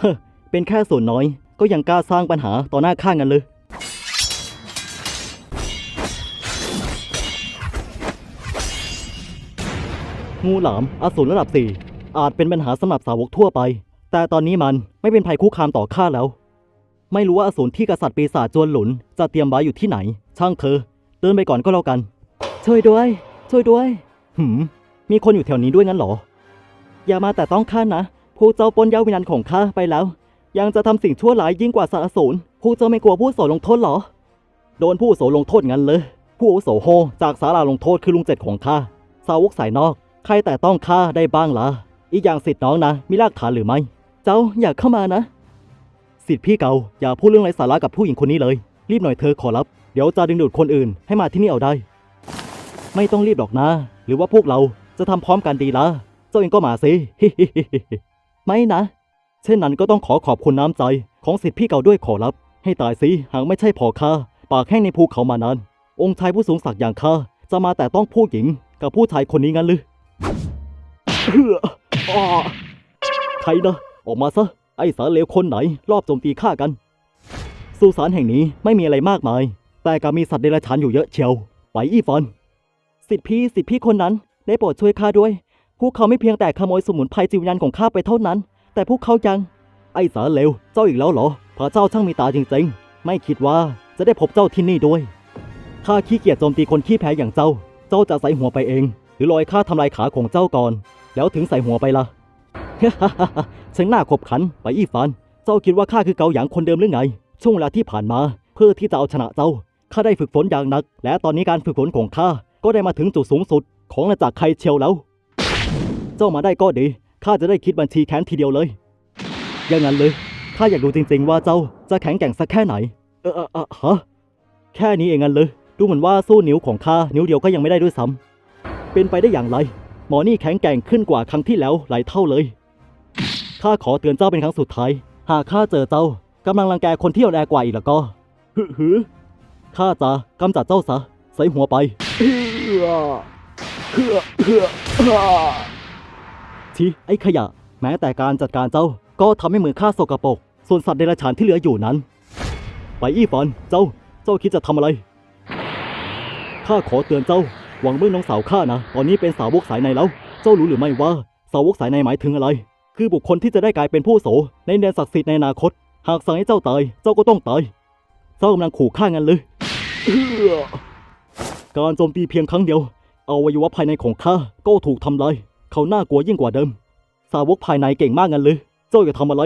เฮ้อเป็นแค่ส่วนน้อย ก็ยังกล้าสร้างปัญหาต่อหน้าข้างันเลย งูหลามอสูรระดับ 4 อาจเป็นปัญหาสำหรับสาวกทั่วไป แต่ตอนนี้มันไม่เป็นภัยคุกคามต่อข้าแล้ว ไม่รู้ว่าอสูรที่กษัตริย์ปีศาจจวนหลุน จะเตรียมไว้อยู่ที่ไหน ช่างเธอเดินไปก่อนก็แล้วกัน ช่วยด้วย ช่วยด้วย หืม มีคนอยู่แถวนี้ด้วยงั้นเหรอ อย่ามาแต่ต้องข้านะ ผู้เจ้าปล้นยาวิญญาณของข้าไปแล้ว ยังจะทำสิ่งชั่วร้ายยิ่งกว่าสารสูรผู้เจ้าไม่กลัวผู้โสลงโทษเหรอ โดนผู้โสลงโทษงั้นเลย ผู้โสโฮจากศาลาลงโทษคือลุงเจ็ดของข้า สาวกสายนอก ใครแต่ต้องข้าได้บ้างล่ะ อีกอย่างสิทธิ์น้องนะ มีรากฐานหรือไม่ เจ้าอยากเข้ามานะ สิทธิ์พี่เกาอย่าพูดเรื่องไร้สาระกับผู้หญิงคนนี้เลย รีบหน่อยเธอขอรับ เดี๋ยวจะดึงดูดคนอื่นให้มาที่นี่เอาได้ ไม่ต้องรีบหรอกนะ หรือว่าพวกเราจะทำพร้อมกันดีละเจ้าเองก็มาสิ ไม่นะ เช่นนั้นก็ต้องขอขอบคุณน้ำใจของสิทธิพี่เก่าด้วยขอรับ ให้ตายสิหากไม่ใช่พอข้าปากแห้งในภูเขามานานองค์ชายผู้สูงศักดิ์อย่างข้าจะมาแต่ต้องผู้หญิงกับผู้ชายคนนี้งั้นหรือเฮ้อใครนะออกมาซะ ไอ้สารเลวคนไหน รอบโจมตีข้ากัน สุสานแห่งนี้ไม่มีอะไรมากมาย แต่ก็มีสัตว์เดรัจฉานอยู่เยอะเชียว ไปอีฟอน สิทธิพี่สิทธิพี่คนนั้นได้โปรดช่วยข้าด้วย พวกเขาไม่เพียงแต่ขโมยสมุนไพรจิวยันของข้าไปเท่านั้น แต่พวกเขายัง ไอ้สาเลว เจ้าอีกแล้วเหรอ พระเจ้าช่างมีตาจริงๆ ไม่คิดว่าจะได้พบเจ้าที่นี่ด้วย ข้าขี้เกียจโจมตีคนขี้แพ้อย่างเจ้า เจ้าจะใส่หัวไปเอง หรือลอยข้าทำลายขาของเจ้าก่อน แล้วถึงใส่หัวไปละฉันหน้าขบขันไปอีฟาน เจ้าคิดว่าข้าคือเกาหยางคนเดิมหรือไง ช่วงเวลาที่ผ่านมา เพื่อที่จะเอาชนะเจ้า ข้าได้ฝึกฝนอย่างหนัก และตอนนี้การฝึกฝนของข้า ก็ได้มาถึงจุดสูงสุดของอาณาจักรไคเชียวแล้ว เจ้ามาได้ก็ดี ข้าจะได้คิดบัญชีแค้นทีเดียวเลย อย่างนั้นเลย ข้าอยากดูจริงๆว่าเจ้าจะแข็งแกร่งสักแค่ไหน เออเออเออฮะ แค่นี้เองงั้นเลย ดูเหมือนว่าสู้นิ้วของข้านิ้วเดียวก็ยังไม่ได้ด้วยซ้ำเป็นไปได้อย่างไร หมอนี่แข็งแกร่งขึ้นกว่าครั้งที่แล้วหลายเท่าเลย ข้าขอเตือนเจ้าเป็นครั้งสุดท้าย หากข้าเจอเจ้ากำลังรังแกคนที่อ่อนแอกว่าอีกแล้วก็ฮึฮข้าจะกำจัดเจ้าซะใส่หัวไปเฮือเฮือเฮือเฮือ ทีไอ้ขยะ แม้แต่การจัดการเจ้าก็ทำให้เหมือนข้าสกปรก ส่วนสัตว์เดรัจฉานที่เหลืออยู่นั้น ไปอี้ฟอนเจ้า เจ้าคิดจะทำอะไร ข้าขอเตือนเจ้า หวังเมื่อน้องสาวข้านะ ตอนนี้เป็นสาวกสายในแล้ว เจ้ารู้หรือไม่ว่า สาวกสายในหมายถึงอะไร คือบุคคลที่จะได้กลายเป็นผู้โส ในแดนศักดิ์สิทธิ์ในอนาคต หากสั่งให้เจ้าตาย เจ้าก็ต้องตาย เจ้ากำลังขู่ฆ่างันเลยเอื้อการโจมตีเพียงครั้งเดียวอวัยวะภายในของข้าก็ถูกทำลาย เขาน่ากลัวยิ่งกว่าเดิม สาวกภายในเก่งมากงันเลยเจ้าอย่าทำอะไร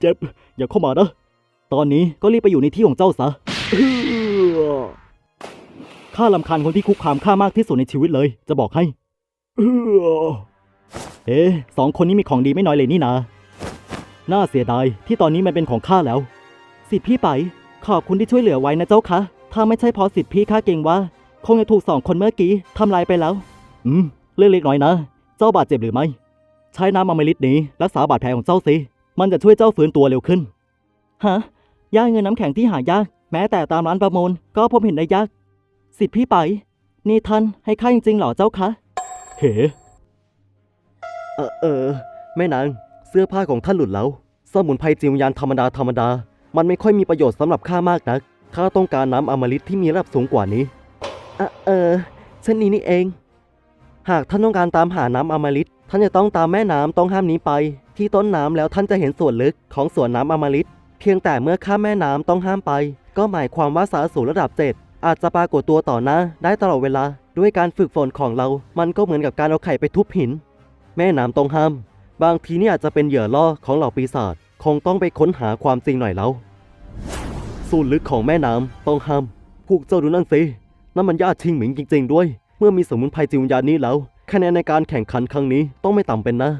เจ็บ อย่าเข้ามานะตอนนี้ก็รีบไปอยู่ในที่ของเจ้าซะข้าลำคาญคนที่คุกคามข้ามากที่สุดในชีวิตเลย จะบอกให้เอ๊ะสองคนนี้มีของดีไม่น้อยเลยนี่นาน่าเสียดายที่ตอนนี้มันเป็นของข้าแล้ว สิทธิพี่ไป ขอบคุณที่ช่วยเหลือไว้นะเจ้าคะถ้าไม่ใช่เพราะสิทธิพี่ข้าเก่งว่า คงจะถูกสองคนเมื่อกี้ทำลายไปแล้ว อืม เรื่องเล็กน้อยนะ เจ้าบาดเจ็บหรือไม่ ใช้น้ำอมฤตนี้รักษาบาดแผลของเจ้าสิมันจะช่วยเจ้าฟื้นตัวเร็วขึ้น ฮะย่าเงินน้ำแข็งที่หายาก แม้แต่ตามร้านประมูลก็พบเห็นได้ยาก สิทธิพี่ไป นี่ท่านให้ข้าจริงๆเหรอเจ้าคะเฮ้เออเออแม่นาง เสื้อผ้าของท่านหลุดแล้ว สมุนไพรจิวยานธรรมดาธรรมดา มันไม่ค่อยมีประโยชน์สำหรับข้ามากนักข้าต้องการน้ำอมฤตที่มีระดับสูงกว่านี้อะเออเช่นนี้นี่เอง หากท่านต้องการตามหาน้ำอมฤตท่านจะต้องตามแม่น้ำต้องห้ามนี้ไป ที่ต้นน้ำแล้วท่านจะเห็นส่วนลึกของสวนน้ำอมฤตเพียงแต่เมื่อข้ามแม่น้ำต้องห้ามไป ก็หมายความว่าสาสูรระดับเจ็ดอาจจะปรากฏตัวต่อหน้าได้ตลอดเวลา ด้วยการฝึกฝนของเรา มันก็เหมือนกับการเอาไข่ไปทุบหิน แม่น้ำต้องห้าม บางทีนี่อาจจะเป็นเหยื่อล่อของเหล่าปีศาจคงต้องไปค้นหาความจริงหน่อยแล้วส่วนลึกของแม่น้ำต้องห้ามพวกเจ้าดูนั่นสินั่นมันญาติชิงหมิงจริง ๆ ด้วย เมื่อมีสมุนไพรจิวญาณนี้แล้วคะแนนในการแข่งขันครั้งนี้ต้องไม่ต่ำเป็นนะ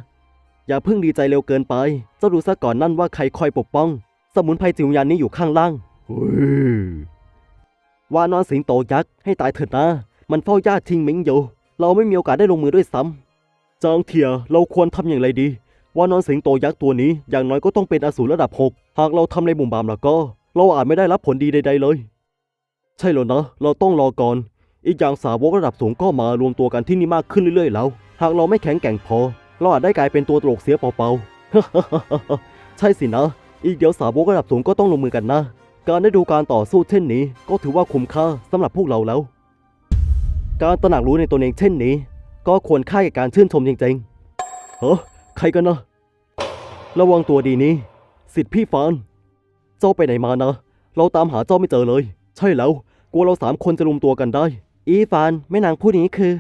อย่าเพิ่งดีใจเร็วเกินไปเจ้าดูซะก่อนนั่นว่าใครคอยปกป้อง สมุนไพรจิวญาณนี้อยู่ข้างล่างว่านอนสิงโตยักษ์ให้ตายเถิดนะ มันเฝ้าญาติชิงหมิงอยู่ เราไม่มีโอกาสได้ลงมือด้วยซ้ำจางเทียเราควรทำอย่างไรดีว่านอนสิงโตยักษ์ตัวนี้อย่างน้อยก็ต้องเป็นอสูรระดับ 6 หากเราทำในบุ่มบามแล้วก็ เราอาจไม่ได้รับผลดีใดๆเลย ใช่แล้วนะ เราต้องรอก่อน อีกอย่างสาวกระดับสูงก็มารวมตัวกันที่นี่มากขึ้นเรื่อยๆแล้ว หากเราไม่แข็งแกร่งพอ เราอาจได้กลายเป็นตัวตลกเสียเปล่าๆใช่สินะ อีกเดี๋ยวสาวกระดับสูงก็ต้องลงมือกันนะ การได้ดูการต่อสู้เช่นนี้ ก็ถือว่าคุ้มค่าสำหรับพวกเราแล้ว การตระหนักรู้ในตัวเองเช่นนี้ ก็ควรค่าแก่การชื่นชมจริงๆเฮ้อใครกันนะ ระวังตัวดีนี้ สิทธิ์พี่ฟานเจ้าไปไหนมานะ เราตามหาเจ้าไม่เจอเลย ใช่แล้ว กลัวเราสามคนจะรุมตัวกันได้ อีฟานแม่นางผู้นี้คือ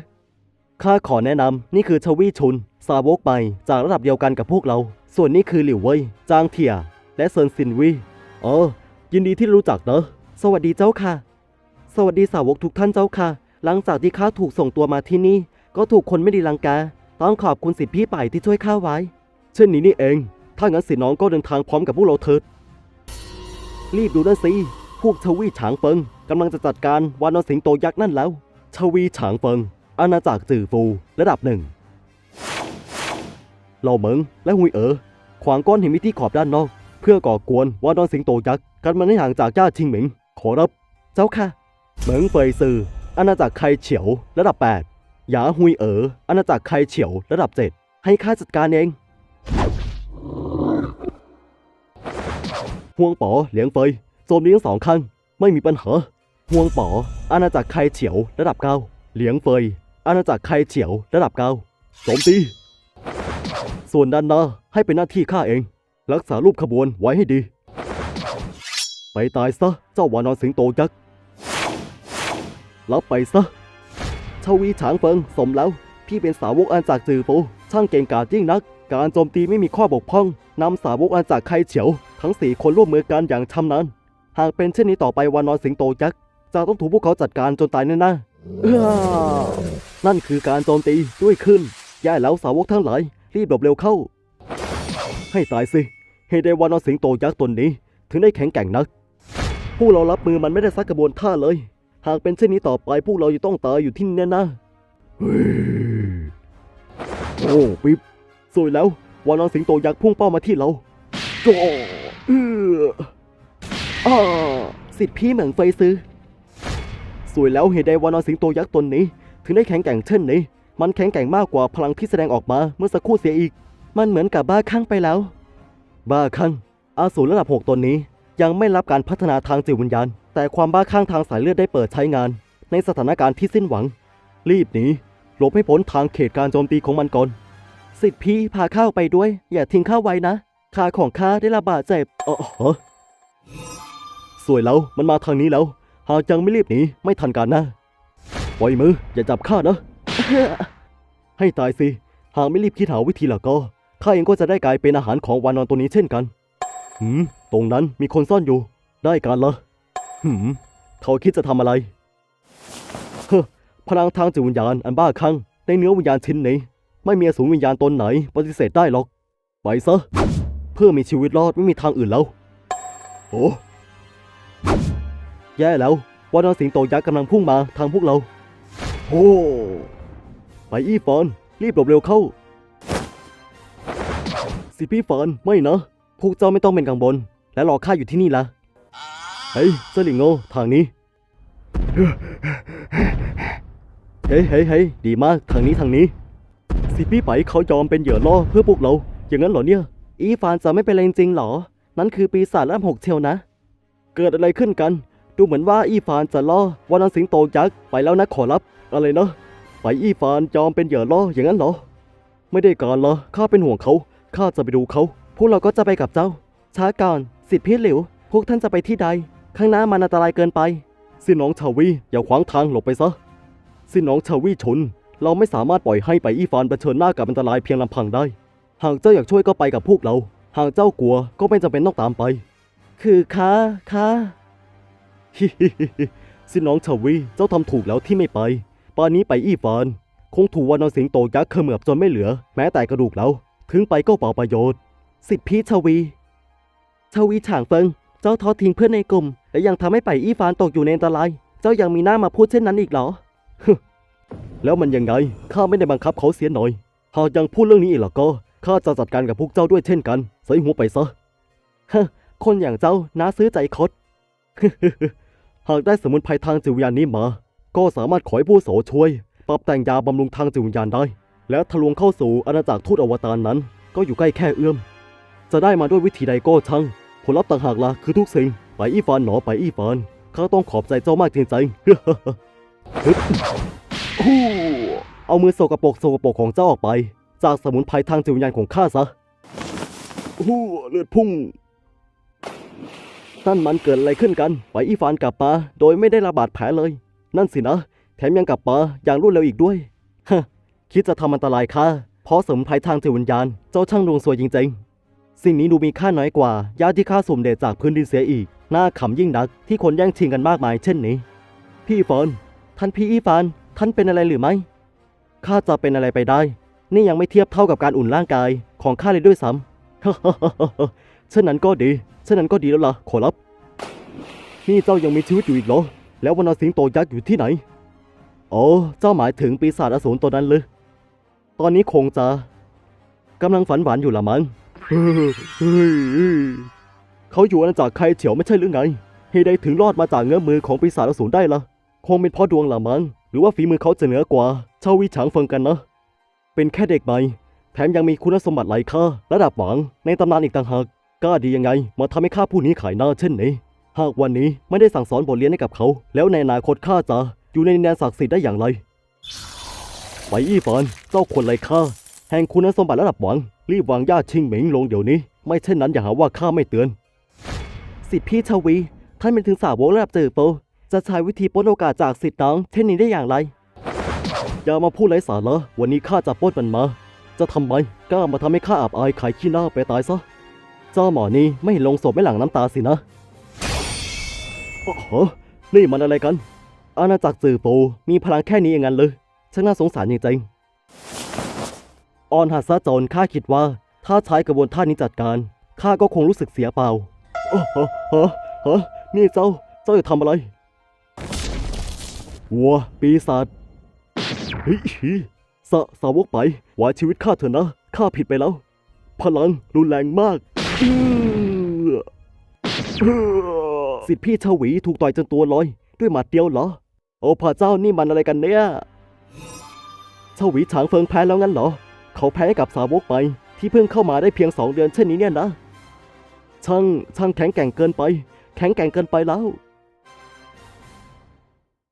ข้าขอแนะนำนี่คือชวีชุน สาวกใหม่จากระดับเดียวกันกับพวกเรา ส่วนนี้คือหลิวเว่ยจางเทียและเซินซินวีอ๋อยินดีที่รู้จักเนอะสวัสดีเจ้าค่ะ สวัสดีสาวกทุกท่านเจ้าค่ะ หลังจากที่ข้าถูกส่งตัวมาที่นี่ ก็ถูกคนไม่ดีรังแกต้องขอบคุณสิทธิพี่ป่ายที่ช่วยข้าไว้ เช่นนี้นี่เอง ถ้างั้นสิน้องก็เดินทางพร้อมกับพวกเราเถิด รีบดูนั่นสิ พวกชวีฉางเฟิง กำลังจะจัดการวานอนสิงโตยักษ์นั่นแล้ว ชวีฉางเฟิง อาณาจักรจือฟูระดับหนึ่งเหล่าเหมิงและหุยเอ๋อขวางก้อนหินมิที่ขอบด้านนอก เพื่อก่อกวนวานอนสิงโตยักษ์กันมันให้ห่างจากย่าชิงหมิง ขอรับ เจ้าค่ะเหมิงเฟยซืออาณาจักรไคเฉียวระดับ 8 หยาหุยเอ๋ออาณาจักรไคเฉียวระดับ 7 ให้ข้าจัดการเองห่วงป๋อเหลียงเฟยโจมตีทั้งสองข้างไม่มีปัญหา ห่วงป๋ออาณาจักรไคเฉียวระดับ9เหลียงเฟยอาณาจักรไคเฉียวระดับ9โจมตี ส่วนด้านหน้าให้เป็นหน้าที่ข้าเอง รักษารูปขบวนไว้ให้ดี ไปตายซะเจ้าวานอนสิงโตยักษ์รับไปซะชวีฉางเฟิงสมแล้ว พี่เป็นสาวกอันจากจือฟูช่างเก่งกาจยิ่งนัก การโจมตีไม่มีข้อบกพร่องนำสาวกอันจากไคเฉียว ทั้งสี่คนร่วมมือกันอย่างชำนาญหากเป็นเช่นนี้ต่อไปวานอนสิงโตยักษ์ จะต้องถูกพวกเขาจัดการจนตายแน่ๆเอ้อนั่นคือการโจมตีด้วยขึ้นแย่แล้วสาวกทั้งหลาย รีบหลบเร็วเข้า ให้ตายสิเหตุใดวานอนสิงโตยักษ์ตนนี้ ถึงได้แข็งแกร่งนัก พวกเรารับมือมันไม่ได้สักกระบวนท่าเลย หากเป็นเช่นนี้ต่อไปพวกเราจะต้องตายอยู่ที่นี่แน่นะเฮ้ยโอ้ปิ๊บสวยแล้ววานอนสิงโตยักษ์พุ่งเป้ามาที่เราโจเอออ่าสิทธิพี่เหมืองเฟยซื้อ สวยแล้วเหตุใดวานอนสิงโตยักษ์ตนนี้ ถึงได้แข็งแกร่งเช่นนี้ มันแข็งแกร่งมากกว่าพลังที่แสดงออกมาเมื่อสักครู่เสียอีก มันเหมือนกับบ้าคลั่งไปแล้ว บ้าคลั่งอาสูรระดับ6ตนนี้ ยังไม่รับการพัฒนาทางจิตวิญญาณ แต่ความบ้าคลั่งทางสายเลือดได้เปิดใช้งาน ในสถานการณ์ที่สิ้นหวัง รีบหนีหลบให้พ้นทางเขตการโจมตีของมันก่อนสิทธิพี่พาข้าไปด้วย อย่าทิ้งข้าไว้นะขาของข้าได้รับบาดเจ็บอ๋อสวยแล้วมันมาทางนี้แล้ว หากยังไม่รีบหนีไม่ทันการนะปล่อยมืออย่าจับข้านะ ให้ตายสิ หากไม่รีบคิดหาวิธีแล้วก็ข้าเองก็จะได้กลายเป็นอาหารของวานอนตัวนี้เช่นกัน หืม ตรงนั้นมีคนซ่อนอยู่ ได้การละหืม เขาคิดจะทำอะไร เฮ้อพลังทางจิตวิญญาณอันบ้าคลั่งในเนื้อวิญญาณชิ้นนี้ ไม่มีอสูรวิญญาณตนไหน ปฏิเสธได้หรอก ไปซะ เพื่อมีชีวิตรอดไม่มีทางอื่นแล้ว โอ้ แย่แล้ววานอนสิงโตยักษ์กำลังพุ่งมาทางพวกเรา โอ้ไปอี้ฟอน รีบหลบเร็วเข้า สิพี่ฟอนไม่นะ พวกเจ้าไม่ต้องเป็นกังวลและรอข้าอยู่ที่นี่ละเฮ้ยเซลิงโง่ทางนี้ เฮ้ยเฮ้ยเฮ้ยดีมากทางนี้ทางนี้ สิพี่ไปเขายอมเป็นเหยื่อล่อเพื่อพวกเรา อย่างนั้นเหรอเนี่ย อีฟานจะไม่เป็นอะไรจริงๆเหรอ นั่นคือปีศาจล่ำหกเชียวนะ เกิดอะไรขึ้นกัน ดูเหมือนว่าอีฟานจะล่อวานันสิงโตยักษ์ไปแล้วนะขอรับ อะไรนะไปอีฟานยอมเป็นเหยื่อล่ออย่างนั้นเหรอ ไม่ได้การละข้าเป็นห่วงเขาข้าจะไปดูเขาพวกเราก็จะไปกับเจ้า ช้าก่อนสิทธิพี่หลิว พวกท่านจะไปที่ใด ข้างหน้ามันอันตรายเกินไป สิน้องชาวีอย่าขวางทางหลบไปซะ สิน้องชาวีชน เราไม่สามารถปล่อยให้ไปอีฟานเผชิญหน้ากับอันตรายเพียงลำพังได้ หากเจ้าอยากช่วยก็ไปกับพวกเรา หากเจ้ากลัวก็ไม่จำเป็นต้องตามไป คือข้าข้า ฮิฮิฮิสิน้องชาวีเจ้าทำถูกแล้วที่ไม่ไป ป่านนี้ไปอีฟานคงถูกวานอนสิงโตยักษ์เขมือบจนไม่เหลือ แม้แต่กระดูกแล้ว ถึงไปก็เปล่าประโยชน์ สิทธิพี่ชวี ชวีฉางเฟิง เจ้าทอดทิ้งเพื่อนในกลุ่ม และยังทำให้ไปอีฟานตกอยู่ในอันตราย เจ้ายังมีหน้ามาพูดเช่นนั้นอีกเหรอ แล้วมันยังไง ข้าไม่ได้บังคับเขาเสียหน่อย หากยังพูดเรื่องนี้อีกแล้วก็ ข้าจะจัดการกับพวกเจ้าด้วยเช่นกันใส่หัวไปซะ ฮะ คนอย่างเจ้าน่าซื้อใจคด หากได้สมุนไพรทางจิตวิญญาณนี้มา ก็สามารถขอให้ผู้โสช่วย ปรับแต่งยาบำรุงทางจิตวิญญาณได้ และทะลวงเข้าสู่อาณาจักรทูตอวตารนั้น ก็อยู่ใกล้แค่เอื้อม จะได้มาด้วยวิธีใดก็ช่าง ผลลัพธ์ต่างหากล่ะคือทุกสิ่ง ไปอีฟานหนอไปอีฟาน ข้าต้องขอบใจเจ้ามากจริงๆฮึบฮู้เอามือโสกโปรกโสกโปรกของเจ้าออกไป จากสมุนไพรทางจิตวิญญาณของข้าซะเลือดพุ่ง นั่นมันเกิดอะไรขึ้นกันไปอีฟานกลับมาโดยไม่ได้ระบาดแผลเลย นั่นสินะ แถมยังกลับมาอย่างรวดเร็วอีกด้วยฮะคิดจะทำอันตรายข้าเพราะสมุนไพรทางจิตวิญญาณเจ้าช่างดวงสวยจริงๆ สิ่งนี้ดูมีค่าน้อยกว่ายาที่ข้าสุ่มเดชจากพื้นดินเสียอีกน่าขำยิ่งนักที่คนแย่งชิงกันมากมายเช่นนี้ พี่ฟอนท่านพี่อีฟานท่านเป็นอะไรหรือไม่ข้าจะเป็นอะไรไปได้ นี่ยังไม่เทียบเท่ากับการอุ่นร่างกายของข้าเลยด้วยซ้ำเช่นนั้นก็ดี เช่นนั้นก็ดีแล้วล่ะ ขอรับ นี่เจ้ายังมีชีวิตอยู่อีกเหรอ แล้ววันนสิงโตยักษ์อยู่ที่ไหน อ๋อ เจ้าหมายถึงปีศาจอสูรตัวนั้นเลย ตอนนี้คงจะกำลังฝันหวานอยู่ละมั้งเขาอยู่อาณาจักรใครเฉียวไม่ใช่หรือไงเหตุใดถึงรอดมาจากเงื้อมือของปีศาจอสูรได้ล่ะคงเป็นเพราะดวงละมั้ง หรือว่าฝีมือเขาจะเหนือกว่า เชาวิฉางเฟิงกันนะ เป็นแค่เด็กใหม่ แถมยังมีคุณสมบัติหลายค่าระดับหวังในตำนานอีกต่างหาก กล้าดียังไง มาทำให้ข้าผู้นี้ขายหน้าเช่นนี้ หากวันนี้ไม่ได้สั่งสอนบทเรียนให้กับเขา แล้วในอนาคตข้าจะอยู่ในดินแดนศักดิ์สิทธิ์ได้อย่างไร ไปอี้ฟานเจ้าคนไรข้าแห่งคุณสมบัติระดับหวัง รีบวางย่าชิงเหมิงลงเดี๋ยวนี้ ไม่เช่นนั้นอย่าหาว่าข้าไม่เตือน สิทธิพี่ชวี ท่านเป็นถึงสาวกระดับเจอโป จะใช้วิธีปล้นโอกาสจากสิทธิ์น้องเช่นนี้ได้อย่างไร อย่ามาพูดไร้สาระวันนี้ข้าจะปล้นมันมา จะทำไมกล้ามาทำให้ข้าอับอายขายขี้หน้าไปตายซะ เจ้าหมอนี่ไม่ลงศพไม่หลังน้ำตาสินะโอ้โหนี่มันอะไรกัน อาณาจักรจือโปมีพลังแค่นี้เองงั้นเลยช่างน่าสงสารจริงๆออนหัสซะโจนข้าคิดว่า ถ้าใช้กระบวนท่านี้จัดการข้าก็คงรู้สึกเสียเปล่าโอ้โหฮะฮะนี่เจ้า เจ้าจะทำอะไร วัว ปีศาจเฮ้ยสะสาวกไปไว้ชีวิตข้าเถอะนะ ข้าผิดไปแล้ว พลังรุนแรงมาก สิทธิพี่ชวีถูกต่อยจนตัวลอย ด้วยหมัดเดียวเหรอ โอ้พระเจ้านี่มันอะไรกันเนี่ยชวีฉางเฟิงแพ้แล้วงั้นเหรอ เขาแพ้กับสาวกไป ที่เพิ่งเข้ามาได้เพียงสองเดือนเช่นนี้เนี่ยนะ ช่างช่างแข็งแกร่งเกินไป แข็งแกร่งเกินไปแล้ว